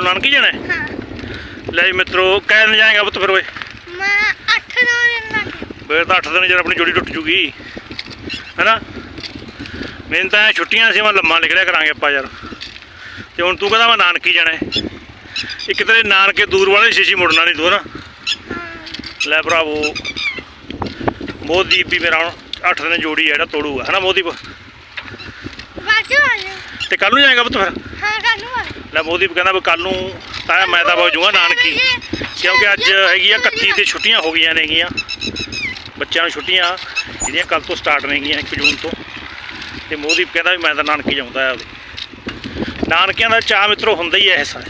ਕੱਲ ਨਾਨਕੀ ਜਾਣਾ ਹੈ? ਹਾਂ। ਲੈ ਜੀ ਮਿੱਤਰੋ ਕਹਿ ਦਿਨ ਜਾਏਗਾ ਪੁੱਤ ਫਿਰ ਓਏ। ਮੈਂ 8 9 ਦਿਨ ਲੱਗ ਫੇਰ ਤਾਂ 8 ਦਿਨ ਜਦ ਆਪਣੀ ਜੋੜੀ ਟੁੱਟ ਜੂਗੀ ਹੈਨਾ? ਮੈਨੂੰ ਤਾਂ ਐਂ ਛੁੱਟੀਆਂ ਸੀ ਮੈਂ ਲੰਮਾ ਨਿਕਲਿਆ ਕਰਾਂਗੇ ਆਪਾਂ ਯਾਰ। ਤੇ ਹੁਣ ਤੂੰ ਕਹਿੰਦਾ ਮੈਂ ਨਾਨਕੀ ਜਾਣਾ ਹੈ। ਇੱਕ ਤੇਰੇ ਨਾਨਕੇ ਦੂਰ ਵਾਲੇ ਸ਼ੀਸ਼ੀ ਮੁੜਨਾ ਨਹੀਂ ਤੂੰ ਨਾ ਹਾਂ ਲੈ ਭਰਾਵੋ ਮੋਦੀਪ ਵੀ ਮੇਰਾ ਹੁਣ 8 ਦਿਨ ਜੋੜੀ ਹੈ ਜਿਹੜਾ ਤੋੜੂਗਾ ਹੈਨਾ ਮੋਦੀਪ ਬਾਜੂ ਆ ਜਾ ਤੇ ਕੱਲ ਨੂੰ ਜਾਏਗਾ ਪੁੱਤ ਫਿਰ? ਹਾਂ ਕਾਨੂੰ ਆ। ਲੈ ਮੋਦੀਪ ਕਹਿੰਦਾ ਵੀ ਕੱਲ ਨੂੰ ਤਾਂ ਮੈਂ ਤਾਂ ਜੂਗਾ ਨਾਨਕੀ, ਕਿਉਂਕਿ ਅੱਜ ਹੈਗੀ ਆ 31 ਤੇ ਛੁੱਟੀਆਂ ਹੋ ਗਈਆਂ ਨੇਗੀਆਂ। ਬੱਚਿਆਂ ਨੂੰ ਛੁੱਟੀਆਂ, ਜਿਹੜੀਆਂ ਕੱਲ ਤੋਂ ਸਟਾਰਟ ਨੇਗੀਆਂ 1 ਜੂਨ ਤੋਂ। ਤੇ ਮੋਦੀਪ ਕਹਿੰਦਾ ਵੀ ਮੈਂ ਤਾਂ ਨਾਨਕੀ ਜਾਉਂਦਾ ਆ ਨਾਨਕਿਆਂ ਦਾ ਚਾਹ ਮਿੱਤਰੋ ਹੁੰਦਾ ਹੀ ਹੈ ਐਸਾ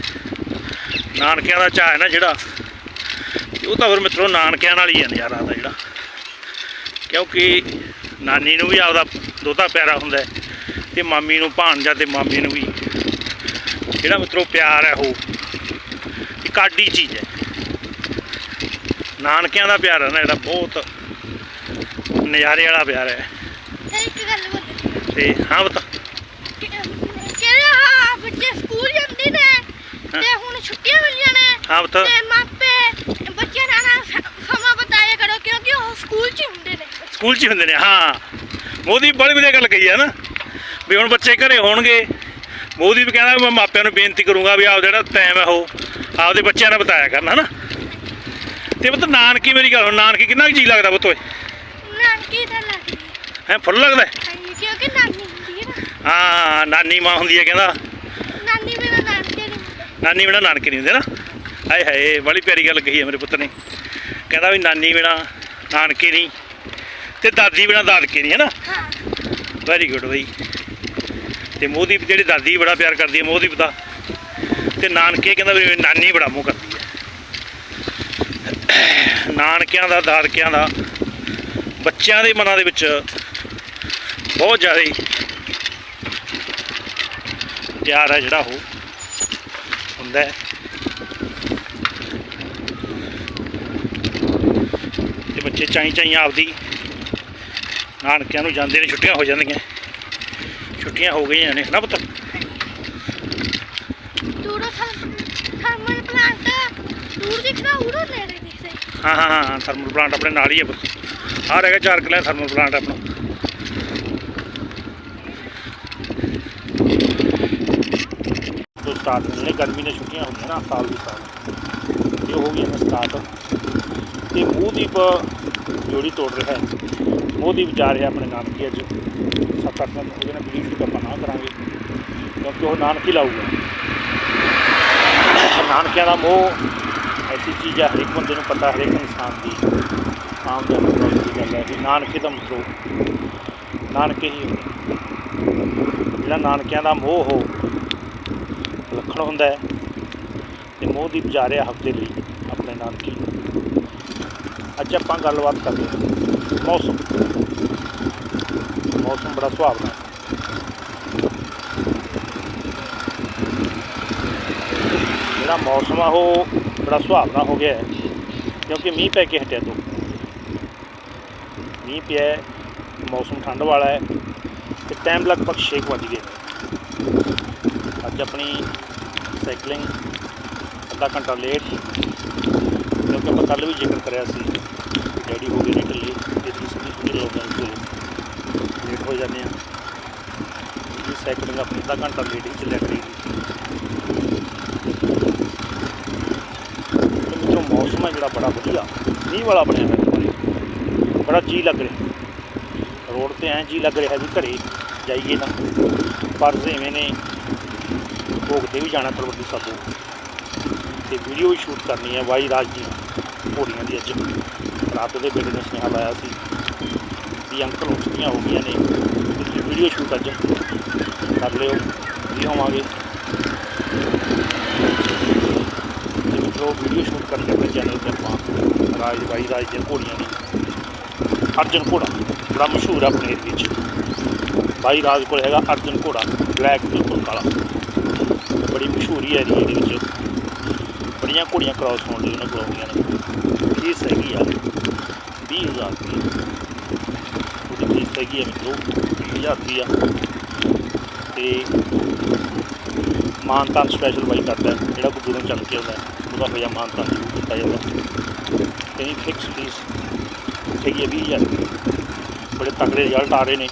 ਨਾਨਕਿਆਂ ਦਾ ਚਾਹ ਹੈ ਨਾ ਜਿਹੜਾ ਉਹ ਤਾਂ ਫਿਰ ਮਿੱਤਰੋ ਨਾਨਕਿਆਂ ਨਾਲ ਹੀ ਹੈ ਨਜ਼ਾਰਾ ਦਾ ਜਿਹੜਾ। ਕਿਉਂਕਿ ਨਾਨੀ ਨੂੰ ਵੀ ਆਪਦਾ ਦੋਤਾ ਪਿਆਰਾ ਹੁੰਦਾ ਹੈ, ਤੇ ਮਾਮੀ ਨੂੰ ਭਾਣਜਾ ਤੇ ਮਾਮੀ ਨੂੰ ਵੀ। ਜਿਹੜਾ ਮਿੱਤਰੋ ਪਿਆਰ ਹੈ ਉਹ। ਇੱਕ ਆਡੀ ਚੀਜ਼ ਹੈ। ਨਾਨਕਿਆਂ ਦਾ ਪਿਆਰ ਹੈ ਨਾ ਜਿਹੜਾ ਬਹੁਤ ਨਜ਼ਾਰੇ ਵਾਲਾ ਪਿਆਰ ਹੈ। ਤੇ ਹਾਂ ਬਤਾ। ਜਿਹੜੇ ਆ ਬੱਚੇ ਸਕੂਲ ਜਾਂਦੇ ਨੇ ਤੇ ਹੁਣ ਛੁੱਟੀਆਂ ਮਿਲੀਆਂ ਨੇ ਹਾਂ ਬਤਾ। ਤੇ ਮਾਪੇ ਬੱਚਿਆਂ ਨਾਲ ਸਮਾਂ ਬਤਾਇਆ ਕਰੋ ਕਿਉਂਕਿ ਉਹ ਸਕੂਲ 'ਚ ਹੁੰਦੇ ਨੇ। ਸਕੂਲ 'ਚ ਹੁੰਦੇ ਨੇ ਹਾਂ। ਮੋਦੀ ਬੜੀ ਵਧੀਆ ਗੱਲ ਕਹੀ ਹੈ ਨਾ ਵੀ ਹੁਣ ਬੱਚੇ ਘਰੇ ਹੋਣਗੇ ਮੋਦੀ ਵੀ ਕਹਿੰਦਾ ਮੈਂ ਮਾਪਿਆਂ ਨੂੰ ਬੇਨਤੀ ਕਰੂੰਗਾ ਵੀ ਆਪ ਜਿਹੜਾ ਟਾਈਮ ਹੈ ਉਹ ਆਪਦੇ ਬੱਚਿਆਂ ਨਾਲ ਬਤਾਇਆ ਕਰਨਾ ਹਨਾ? ਤੇ ਪੁੱਤ ਨਾਨਕੀ ਮੇਰੀ ਗੱਲ ਨਾਨਕੀ ਕਿੰਨਾ ਕੁ ਜੀ ਲੱਗਦਾ ਪੁੱਤ ਓਏ? ਨਾਨਕੀ ਤਾਂ ਲੱਗਦੀ ਹੈ। ਫੁੱਲ ਲੱਗਦਾ? ਕਿਉਂਕਿ ਨਾਨੀ ਹੁੰਦੀ ਹੈ ਨਾ। ਹਾਂ ਨਾਨੀ ਮਾਂ ਹੁੰਦੀ ਹੈ ਕਹਿੰਦਾ। ਨਾਨੀ ਬਿਨਾਂ ਨਾਨਕੇ ਨਹੀਂ ਨਾਨੀ ਬਿਨਾ ਨਾਨਕੇ ਨਹੀਂ ਹੁੰਦੇ ਨਾ? ਹਾਏ ਹਾਏ ਬੜੀ ਪਿਆਰੀ ਗੱਲ ਕਹੀ ਹੈ ਮੇਰੇ ਪੁੱਤ ਨੇ। ਕਹਿੰਦਾ ਵੀ ਨਾਨੀ ਬਿਨਾ ਨਾਨਕੇ ਨਹੀਂ ਤੇ ਦਾਦੀ ਬਿਨਾ ਦਾਦਕੇ ਨਹੀਂ ਹੈ ਨਾ ਹਾਂ। ਵੈਰੀ ਗੁੱਡ ਬਈ। ਤੇ ਮੋਦੀਪ ਜਿਹੜੀ ਦਾਦੀ ਬੜਾ ਪਿਆਰ ਕਰਦੀ ਹੈ, ਮੋਦੀਪ ਦਾ। ਤੇ ਨਾਨਕੇ ਕਹਿੰਦਾ ਵੀ ਨਾਨੀ ਬੜਾ ਮੋਹ ਕਰਦੀ ਹੈ। ਨਾਨਕਿਆਂ ਦਾ, ਦਾਦਕਿਆਂ ਦਾ, ਬੱਚਿਆਂ ਦੇ ਮਨਾਂ ਦੇ ਵਿੱਚ ਬਹੁਤ ਜ਼ਿਆਦਾ ਪਿਆਰ ਹੈ ਜਿਹੜਾ ਉਹ ਹੁੰਦਾ ਹੈ। ਤੇ ਬੱਚੇ ਚਾਈ ਚਾਈ ਆਪਦੀ ਨਾਨਕਿਆਂ ਨੂੰ ਜਾਂਦੇ ਨੇ, ਛੁੱਟੀਆਂ ਹੋ ਜਾਂਦੀਆਂ। ਛੁੱਟੀਆਂ ਹੋ ਗਈਆਂ ਨੇ ਨਾ ਪੁੱਤ? ਦੂਰੋਂ ਥਰਮਲ ਪਲਾਂਟ ਦੂਰ ਦਿਖਦਾ ਉਰੋਂ ਨੇੜੇ ਦਿਖਦਾ ਹਾਂ ਹਾਂ ਹਾਂ ਥਰਮਲ ਪਲਾਂਟ ਆਪਣੇ ਨਾਲ ਹੀ ਹੈ ਪੁੱਤ। ਆਹ ਰਹਿ ਗਿਆ 4 ਕਿਲੇ ਥਰਮਲ ਪਲਾਂਟ ਆਪਣਾ। ਤੋਂ ਸਟਾਰਟ ਜਿਹੜੇ ਗਰਮੀ ਦੀਆਂ ਛੁੱਟੀਆਂ ਹੁੰਦੀਆਂ ਨਾ ਸਾਲ ਦੀ ਸਾਲ। ਇਹ ਹੋ ਗਈਆਂ ਨੇ ਸਟਾਰਟ ਤੇ ਮੋਹਦੀਪ ਜੋੜੀ ਤੋੜ ਰਿਹਾ ਹੈ। ਮੋਹਦੀਪ ਜਾ ਰਿਹਾ ਆਪਣੇ ਨਾਨਕੀ ਅੱਜ। ਸੱਤ ਅੱਠ ਦਿਨ ਉਹਦੇ ਨਾਲ ਬਲੀਫ ਦੀ ਆਪਾਂ ਨਾ ਕਰਾਂਗੇ। ਕਿਉਂਕਿ ਉਹ ਨਾਨਕੀ ਲਾਊਗਾ। ਨਾਨਕਿਆਂ ਦਾ ਮੋਹ ਐਸੀ ਚੀਜ਼ ਹੈ ਹਰੇਕ ਬੰਦੇ ਨੂੰ ਪਤਾ, ਹਰੇਕ ਇਨਸਾਨ ਦੀ। ਆਮ ਜਨਤਾ ਦੀ ਗੱਲ ਹੈ ਵੀ ਨਾਨਕੇ ਦਾ ਮਤਲਬ ਨਾਨਕੇ ਹੀ ਹੁੰਦੇ। ਜਿਹੜਾ ਨਾਨਕਿਆਂ ਦਾ ਮੋਹ ਹੋ, ਵਿਲੱਖਣ ਹੁੰਦਾ ਹੈ, ਤੇ ਮੋਹ ਦੀ ਜਾ ਹਫ਼ਤੇ ਲਈ ਆਪਣੇ ਨਾਨਕੀ ਅੱਜ ਆਪਾਂ ਗੱਲਬਾਤ ਕਰਦੇ ਹਾਂ। ਮੌਸਮ। ਮੌਸਮ ਬੜਾ ਸੁਹਾਵਣਾ ਹੈ। ਜਿਹੜਾ ਮੌਸਮ ਆ, ਉਹ ਬੜਾ ਸੁਹਾਵਣਾ ਹੋ ਗਿਆ ਹੈ, ਕਿਉਂਕਿ ਮੀਂਹ ਪੈ ਕੇ ਹਟਿਆ ਤੋਂ। ਮੀਂਹ ਪਿਆ ਮੌਸਮ ਠੰਡ ਵਾਲਾ ਹੈ, ਤੇ ਟਾਈਮ ਲਗਭਗ 6 ਵੱਜ ਗਏ। ਅੱਜ ਆਪਣੀ ਸਾਈਕਲਿੰਗ ਅੱਧਾ ਘੰਟਾ ਲੇਟ ਕਿਉਂਕਿ ਆਪਾਂ ਕੱਲ ਵੀ ਜ਼ਿਕਰ ਕਰਿਆ ਸੀ ਡੈਡੀ ਹੋ ਗਏ ਨੇ ਢਿੱਲੇ ਇਸ ਲਈ ਸਿੱਧੀ ਸਿੱਧੀ ਲੋਕਾਂ ਨੂੰ ਲੇਟ ਹੋ ਜਾਂਦੇ ਆ ਜੀ ਸਾਈਕਲਿੰਗ ਆਪਣੀ ਅੱਧਾ ਘੰਟਾ ਲੇਟ ਹੀ ਚੱਲਿਆ ਕਰੇਗੀ ਮਿੱਤਰੋ ਮੌਸਮ ਹੈ ਜਿਹੜਾ ਬੜਾ ਵਧੀਆ। ਮੀਂਹ ਵਾਲਾ ਬਣਿਆ ਹੋਇਆ ਬੜਾ ਜੀ ਲੱਗ ਰਿਹਾ। ਰੋਡ ਤੇ ਐਂ ਜੀ ਲੱਗ ਰਿਹਾ ਵੀ ਘਰੇ ਜਾਈਏ ਨਾ ਪਰ ਜਿਵੇਂ ਨੇ ਭੋਗ ਤੇ ਵੀ ਜਾਣਾ ਤਲਵੰਡੀ ਸਾਬੋ। ਤੇ ਵੀਡੀਓ ਵੀ ਸ਼ੂਟ ਕਰਨੀ ਹੈ ਵਾਈ ਰਾਜ ਦੀ ਘੋੜੀਆਂ ਦੀ ਅੱਜ। ਰਾਤ ਦੇ ਬੇਟੇ ਨੇ ਸੁਨੇਹਾ ਲਾਇਆ ਸੀ ਵੀ ਅੰਕਲ ਨੂੰ ਹੋ ਗਈਆਂ ਨੇ। ਵੀਡੀਓ ਸ਼ੂਟ ਅੱਜ। ਕਰ ਲਿਓ ਵੀ ਹੋਵਾਂਗੇ। ਤੇ ਮਿੱਤਰੋ ਵੀਡੀਓ ਸ਼ੂਟ ਕਰਨ ਆਪਣੇ ਚੈਨਲ ਤੇ ਆਪਾਂ ਰਾਜ ਬਾਈ, ਰਾਜ ਦੀਆਂ ਘੋੜੀਆਂ ਨੇ ਅਰਜਨ ਘੋੜਾ, ਬੜਾ ਮਸ਼ਹੂਰ ਆ ਆਪਣੇ ਏਰੀਏ 'ਚ ਬਾਈ ਰਾਜ ਕੋਲ ਹੈਗਾ ਅਰਜਨ ਘੋੜਾ, ਬਲੈਕ ਬਿਲਕੁਲ ਕਾਲਾ ਬੜੀ ਮਸ਼ਹੂਰੀ ਹੈ ਏਰੀਏ ਦੇ ਵਿੱਚ। ਬੜੀਆਂ ਘੋੜੀਆਂ ਕ੍ਰਾਸ ਹੋਣ ਲਈ ਉਹਨਾਂ ਕੋਲ ਆਉਂਦੀਆਂ ਨੇ। ਫੀਸ ਹੈਗੀ ਆ 20000 ਰੁਪਏ। ਉਹਦੀ ਫੀਸ ਹੈਗੀ ਆ ਮਿੱਤਰੋ 20000 ਰੁਪਏ ਤੇ ਮਾਨਤਾਨ ਸਪੈਸ਼ਲ ਬਾਈ ਕਰਦਾ ਜਿਹੜਾ ਕੋਈ ਦੂਰੋਂ ਚੱਲ ਕੇ ਆਉਂਦਾ ਉਹਦਾ ਹੋਇਆ ਮਾਨਤਾਨ ਜ਼ਰੂਰ ਕੀਤਾ ਜਾਂਦਾ ਕਈ ਫਿਕਸ ਫੀਸ ਹੈਗੀ ਹੈ 20000 ਬੜੇ ਤਕੜੇ ਰਿਜ਼ਲਟ ਆ ਰਹੇ ਨੇ।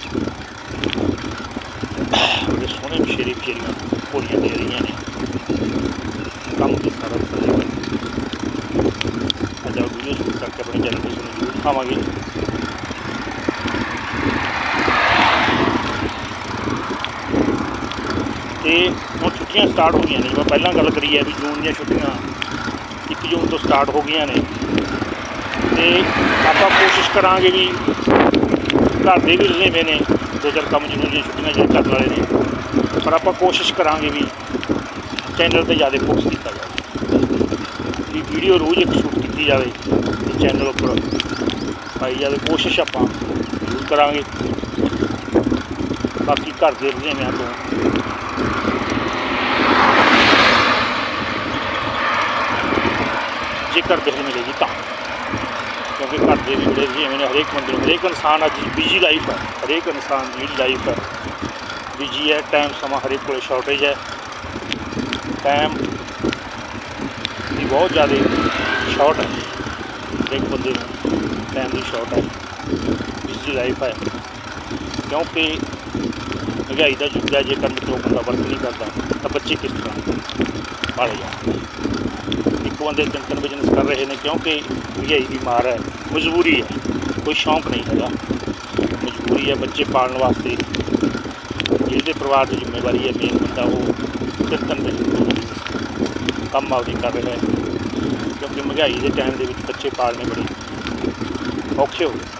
ਬੜੇ ਸੋਹਣੇ ਮਸ਼ੇਰੀ ਮਸ਼ੇਰੀਆਂ ਘੋੜੀਆਂ ਦੇ ਰਹੀਆਂ ਨੇ। ਕੰਮ ਤੇ ਸਾਰਾ ਚੱਲੇਗਾ। ਅੱਜ ਆ ਵੀਡੀਓ ਸ਼ੂਟ ਕਰਕੇ ਆਪਣੇ ਚੈਨਲ ਨੂੰ ਜ਼ਰੂਰ ਦਿਖਾਵਾਂਗੇ। ਤੇ ਹੁਣ ਛੁੱਟੀਆਂ ਸਟਾਰਟ ਹੋ ਗਈਆਂ ਨੇ। ਜਿਵੇਂ ਪਹਿਲਾਂ ਗੱਲ ਕਰੀ ਹੈ ਵੀ ਜੂਨ ਦੀਆਂ ਛੁੱਟੀਆਂ 1 ਜੂਨ ਤੋਂ ਸਟਾਰਟ ਹੋ ਗਈਆਂ ਨੇ। ਤੇ ਆਪਾਂ ਕੋਸ਼ਿਸ਼ ਕਰਾਂਗੇ ਵੀ ਘਰ ਦੇ ਵੀ ਰੁਝੇਵੇਂ ਨੇ। ਦੋ ਚਾਰ ਕੰਮ ਜਿਹਨੂੰ ਜੀ ਛੁੱਟੀਆਂ ਜਿਹੜੇ ਕਰਨ ਵਾਲੇ ਨੇ। ਪਰ ਆਪਾਂ ਕੋਸ਼ਿਸ਼ ਕਰਾਂਗੇ ਵੀ ਚੈਨਲ ਤੇ ਜ਼ਿਆਦਾ ਫੋਕਸ ਕੀਤਾ ਜਾਵੇ। ਵੀ ਵੀਡੀਓ ਰੋਜ਼ ਇੱਕ ਸ਼ੂਟ ਕੀਤੀ ਜਾਵੇ ਤੇ ਚੈਨਲ ਉੱਪਰ। ਪਾਈ ਜਾਵੇ ਕੋਸ਼ਿਸ਼ ਆਪਾਂ ਜ਼ਰੂਰ ਕਰਾਂਗੇ। ਬਾਕੀ ਘਰ ਦੇ ਰੁਝੇਵਿਆਂ ਤੋਂ ਜੇ ਘਰ ਦੇ ਮਿਲੇਗੀ ਤਾਂ। ਕਿਉਂਕਿ ਘਰ ਦੇ ਵੀ ਬੜੇ ਰੁਝੇਵੇਂ ਨੇ ਹਰੇਕ ਬੰਦੇ ਨੂੰ। ਹਰੇਕ ਇਨਸਾਨ ਅੱਜ ਬਿਜ਼ੀ ਲਾਈਫ ਹੈ। ਹਰੇਕ ਇਨਸਾਨ ਦੀ ਲਾਈਫ ਹੈ। ਬਿਜ਼ੀ ਹੈ ਟਾਈਮ ਸਮਾਂ ਹਰੇਕ ਕੋਲੇ ਸ਼ਾਰਟੇਜ ਹੈ। ਟਾਈਮ ਦੀ ਬਹੁਤ ਜ਼ਿਆਦਾ ਸ਼ਾਰਟ ਹੈ। ਹਰੇਕ ਬੰਦੇ ਨੂੰ ਟਾਈਮ ਦੀ ਸ਼ਾਰਟ ਹੈ। ਬਿਜ਼ੀ ਲਾਈਫ ਹੈ। ਕਿਉਂਕਿ ਮਹਿੰਗਾਈ ਦਾ ਯੁੱਗ ਹੈ। ਜੇਕਰ ਮਿੱਤਰੋ ਬੰਦਾ ਵਰਕ ਨਹੀਂ ਕਰਦਾ, ਤਾਂ ਬੱਚੇ ਕਿਸ ਤਰ੍ਹਾਂ? ਪਾਲੇ ਜਾਣਗੇ। ਇੱਕ ਬੰਦੇ ਤਿੰਨ ਤਿੰਨ ਬਿਜ਼ਨਸ ਕਰ ਰਹੇ ਨੇ ਕਿਉਂਕਿ ਮਹਿੰਗਾਈ ਦੀ ਮਾਰ ਹੈ, ਮਜਬੂਰੀ ਹੈ, ਕੋਈ ਸ਼ੌਂਕ ਨਹੀਂ ਹੈਗਾ। ਮਜਬੂਰੀ ਹੈ ਬੱਚੇ ਪਾਲਣ ਵਾਸਤੇ। ਜਿਹਦੇ ਪਰਿਵਾਰ ਦੀ ਜ਼ਿੰਮੇਵਾਰੀ ਹੈ ਮੇਨ ਬੰਦਾ ਉਹ ਤਿੰਨ ਤਿੰਨ ਬਿਜ਼ਨਸ ਕੰਮ ਆਪਦੀ ਕਰ ਰਿਹਾ ਹੈ। ਕਿਉਂਕਿ ਮਹਿੰਗਾਈ ਦੇ ਟਾਈਮ ਦੇ ਵਿੱਚ ਬੱਚੇ ਪਾਲਣੇ ਬੜੇ ਔਖੇ ਹੋ ਗਏ।